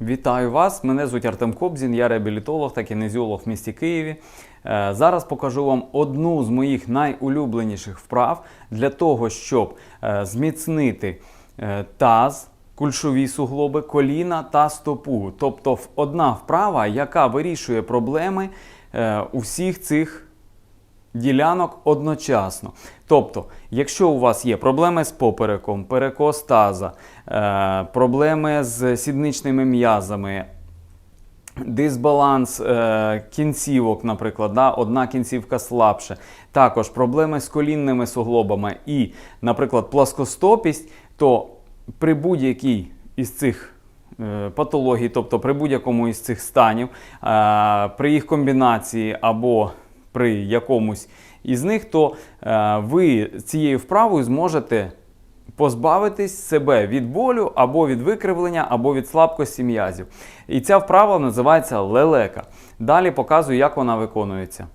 Вітаю вас! Мене звуть Артем Кобзін, я реабілітолог та кінезіолог в місті Києві. Е, Зараз покажу вам одну з моїх найулюбленіших вправ для того, щоб е, зміцнити е, таз, кульшові суглоби, коліна та стопу. Тобто одна вправа, яка вирішує проблеми усіх цих ділянок одночасно. Тобто, якщо у вас є проблеми з попереком, перекос таза, е, проблеми з сідничними м'язами, дисбаланс е, кінцівок, наприклад, да, одна кінцівка слабше, також проблеми з колінними суглобами і, наприклад, плоскостопість, то при будь-якій із цих е, патологій, тобто при будь-якому із цих станів, е, при їх комбінації або при якомусь із них, то е, ви цією вправою зможете позбавитись себе від болю або від викривлення, або від слабкості м'язів. І ця вправа називається лелека. Далі показую, як вона виконується.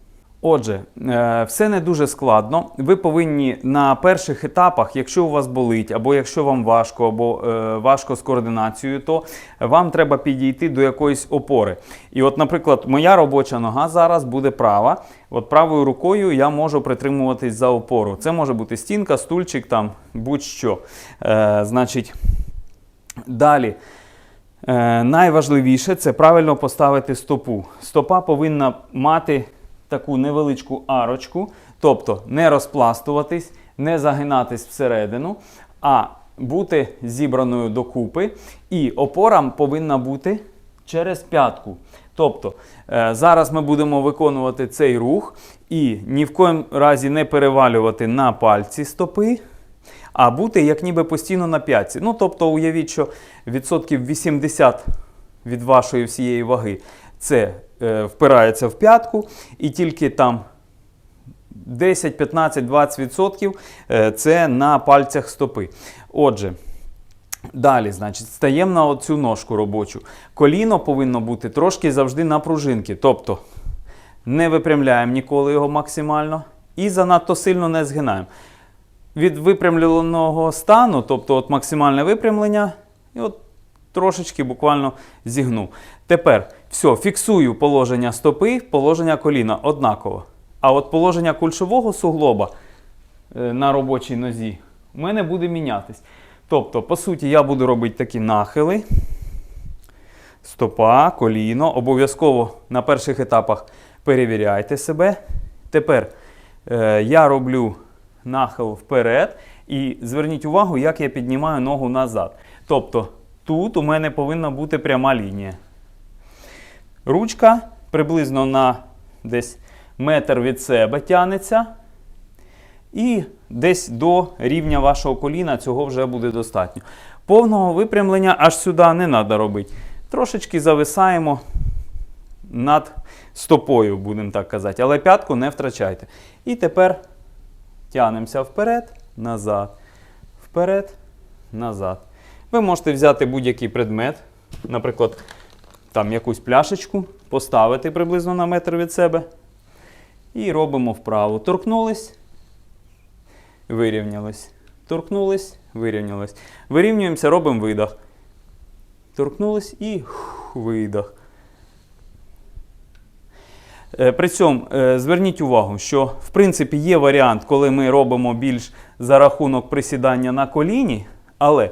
Отже, е, все не дуже складно. Ви повинні на перших етапах, якщо у вас болить, або якщо вам важко, або е, важко з координацією, то вам треба підійти до якоїсь опори. І от, наприклад, моя робоча нога зараз буде права. От правою рукою я можу притримуватись за опору. Це може бути стінка, стульчик, там будь-що. Е, значить, далі. Е, найважливіше це правильно поставити стопу. Стопа повинна мати таку невеличку арочку, тобто не розпластуватись, не загинатись всередину, а бути зібраною докупи. І опора повинна бути через п'ятку. Тобто е, зараз ми будемо виконувати цей рух і ні в коєму разі не перевалювати на пальці стопи, а бути як ніби постійно на п'ятці. Ну, тобто, уявіть, що відсотків 80 від вашої всієї ваги це впирається в п'ятку, і тільки там 10, 15, 20 відсотків е, це на пальцях стопи. Отже. Далі, значить, стаємо на оцю ножку робочу. Коліно повинно бути трошки завжди на пружинки. Тобто не випрямляємо ніколи його максимально і занадто сильно не згинаємо. Від випрямленого стану, тобто от максимальне випрямлення, і от трошечки буквально зігнув. Тепер все, фіксую положення стопи, положення коліна однаково. А от положення кульшового суглоба е, на робочій нозі у мене буде мінятись. Тобто, по суті, я буду робити такі нахили. Стопа, коліно. Обов'язково на перших етапах перевіряйте себе. Тепер е, я роблю нахил вперед. І зверніть увагу, як я піднімаю ногу назад. Тобто тут у мене повинна бути пряма лінія. Ручка приблизно на десь метр від себе тягнеться. І десь до рівня вашого коліна цього вже буде достатньо. Повного випрямлення аж сюди не треба робити. Трошечки зависаємо над стопою, будемо так казати. Але п'ятку не втрачайте. І тепер тягнемося вперед, назад, вперед, назад. Ви можете взяти будь-який предмет, наприклад, там якусь пляшечку, поставити приблизно на метр від себе. І робимо вправо. Торкнулись, вирівнялись. Торкнулись, вирівнялись. Вирівнюємося, робимо видох. Торкнулись і хух, видох. Е, При цьому е, зверніть увагу, що в принципі є варіант, коли ми робимо більш за рахунок присідання на коліні, але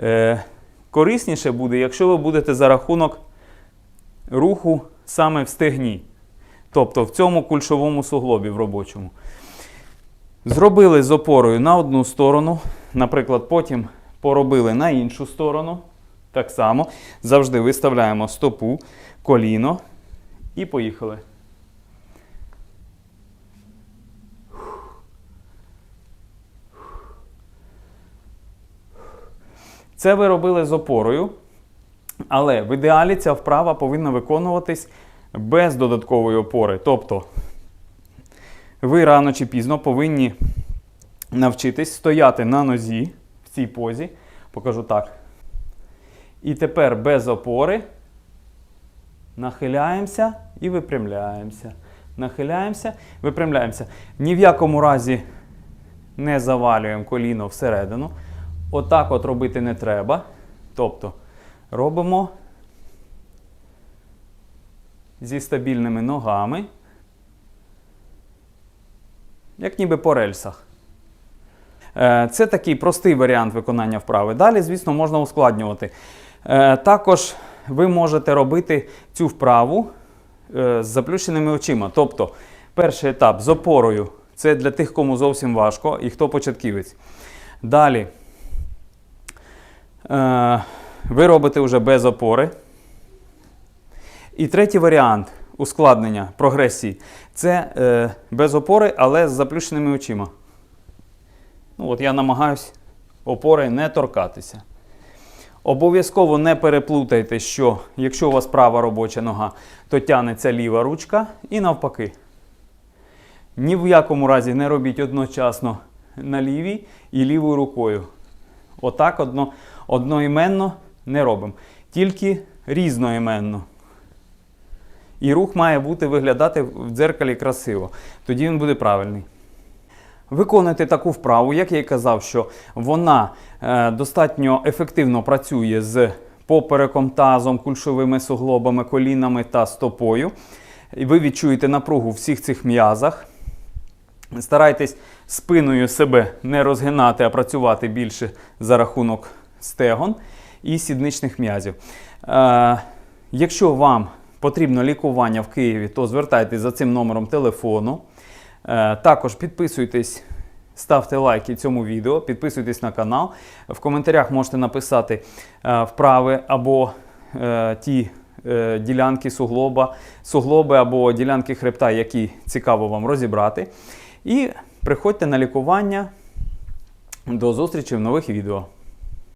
е, корисніше буде, якщо ви будете за рахунок руху саме в стегні. Тобто в цьому кульшовому суглобі в робочому. Зробили з опорою на одну сторону, наприклад, потім поробили на іншу сторону. Так само завжди виставляємо стопу, коліно і поїхали. Це ви робили з опорою, але в ідеалі ця вправа повинна виконуватись без додаткової опори. Тобто ви рано чи пізно повинні навчитись стояти на нозі в цій позі. Покажу так. І тепер без опори нахиляємося і випрямляємося. Нахиляємося, випрямляємося. Ні в якому разі не завалюємо коліно всередину. Отак от робити не треба. Тобто робимо зі стабільними ногами. Як ніби по рельсах. Е, Це такий простий варіант виконання вправи. Далі, звісно, можна ускладнювати. Е, Також ви можете робити цю вправу е, з заплющеними очима. Тобто, перший етап з опорою це для тих, кому зовсім важко і хто початківець. Далі ви робите вже без опори. І третій варіант ускладнення прогресії це е, без опори, але з заплющеними очима. Ну, от я намагаюсь опори не торкатися. Обов'язково не переплутайте, що якщо у вас права робоча нога, то тягнеться ліва ручка і навпаки. Ні в якому разі не робіть одночасно на лівій і лівою рукою. Отак одно, одноіменно не робимо. Тільки різноіменно. І рух має бути виглядати в дзеркалі красиво. Тоді він буде правильний. Виконуйте таку вправу, як я і казав, що вона е, достатньо ефективно працює з попереком, тазом, кульшовими суглобами, колінами та стопою. І ви відчуєте напругу в всіх цих м'язах. Старайтесь спиною себе не розгинати, а працювати більше за рахунок стегон і сідничних м'язів. Е, якщо вам потрібно лікування в Києві, то звертайтесь за цим номером телефону. Е, Також підписуйтесь, ставте лайки цьому відео, підписуйтесь на канал. В коментарях можете написати е, вправи або ті ділянки суглоба, суглоби або ділянки хребта, які цікаво вам розібрати. І приходьте на лікування. До зустрічі в нових відео.